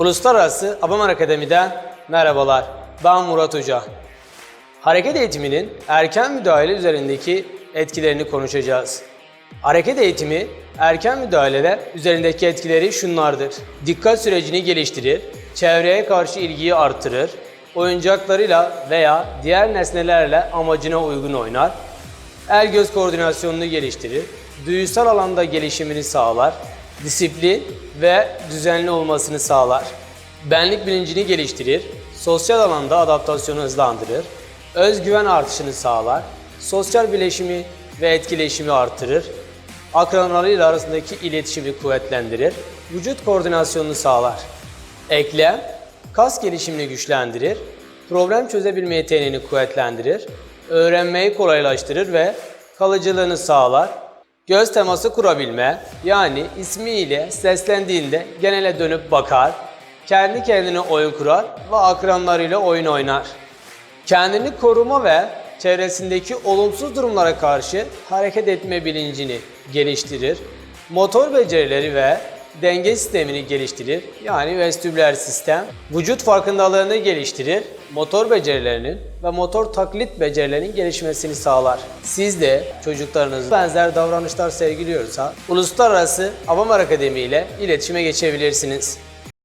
Uluslararası Abamar Akademi'den merhabalar. Ben Murat Hoca. Hareket eğitiminin erken müdahale üzerindeki etkilerini konuşacağız. Hareket eğitimi erken müdahaleler üzerindeki etkileri şunlardır. Dikkat sürecini geliştirir, çevreye karşı ilgiyi artırır, oyuncaklarıyla veya diğer nesnelerle amacına uygun oynar, el göz koordinasyonunu geliştirir, duyusal alanda gelişimini sağlar, disiplin ve düzenli olmasını sağlar. Benlik bilincini geliştirir, sosyal alanda adaptasyonu hızlandırır, özgüven artışını sağlar, sosyal bileşimi ve etkileşimi artırır, akranlarıyla arasındaki iletişimi kuvvetlendirir, vücut koordinasyonunu sağlar. Eklem, kas gelişimini güçlendirir, problem çözebilme yeteneğini kuvvetlendirir, öğrenmeyi kolaylaştırır ve kalıcılığını sağlar. Göz teması kurabilme, yani ismiyle seslendiğinde genele dönüp bakar, kendi kendine oyun kurar ve akranlarıyla oyun oynar. Kendini koruma ve çevresindeki olumsuz durumlara karşı hareket etme bilincini geliştirir. Motor becerileri ve denge sistemini geliştirir. Yani vestibüler sistem. Vücut farkındalığını geliştirir. Motor becerilerinin ve motor taklit becerilerinin gelişmesini sağlar. Siz de çocuklarınız benzer davranışlar sergiliyorsa Uluslararası Avamar Akademi ile iletişime geçebilirsiniz.